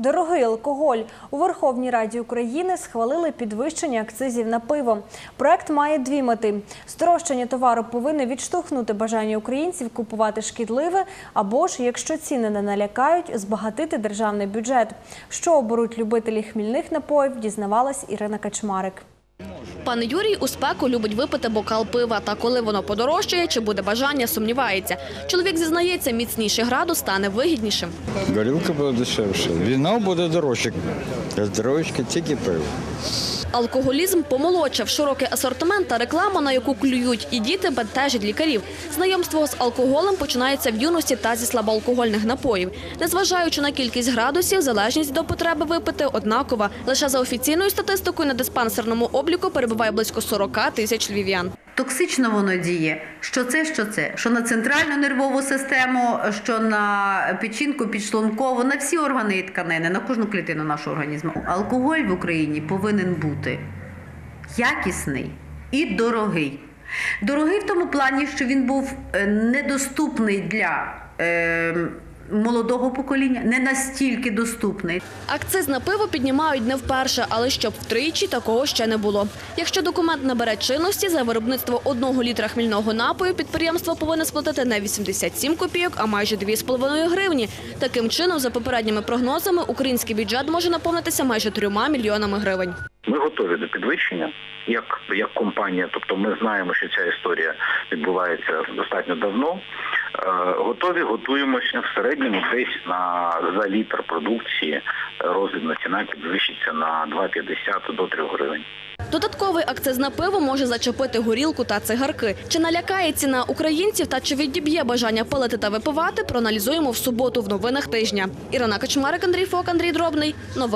Дорогий алкоголь у Верховній Раді України схвалили підвищення акцизів на пиво. Проект має дві мети: здорожчання товару повинно відштовхнути бажання українців купувати шкідливе, або ж, якщо ціни не налякають, збагатити державний бюджет. Що оберуть любителі хмільних напоїв, дізнавалась Ірина Качмарик. Пан Юрій у спеку любить випити бокал пива, та коли воно подорожчає чи буде бажання, сумнівається. Чоловік зізнається, міцніший градус стане вигіднішим. Горілка буде дешевше, віно буде дорожче, а здоровечки тільки пиво. Алкоголізм помолодшав широкий асортимент та реклама, на яку клюють і діти бентежить лікарів. Знайомство з алкоголем починається в юності та зі слабоалкогольних напоїв. Незважаючи на кількість градусів, залежність до потреби випити однакова. Лише за офіційною статистикою на диспансерному обліку перебуває близько 40 тисяч львів'ян. Токсично воно діє. Що це, що це? Що на центральну нервову систему, що на печінку, підшлункову, на всі органи і тканини, на кожну клітину нашого організму. Алкоголь в Україні повинен бути якісний і дорогий. Дорогий в тому плані, що він був е, недоступний для е, молодого покоління, не настільки доступний. Акциз на пиво піднімають не вперше, але щоб втричі такого ще не було. Якщо документ набере чинності, за виробництво одного літра хмільного напою підприємство повинне сплатити не 87 копійок, а майже 2,5 гривні. Таким чином, за попередніми прогнозами, український бюджет може наповнитися майже трьома мільйонами гривень. Ми готові до підвищення як, як компанія, тобто ми знаємо, що ця історія відбувається достатньо давно. Е, готові, готуємося в середньому десь на за літр продукції роздрібна ціна підвищиться на 2,50 до 3 гривень. Додатковий акциз на пиво може зачепити горілку та цигарки. Чи налякає ціна українців та чи відіб'є бажання палити та випивати, проаналізуємо в суботу в новинах тижня. Ірина Качмарик, Андрій Фок, Андрій Дробний. Новини.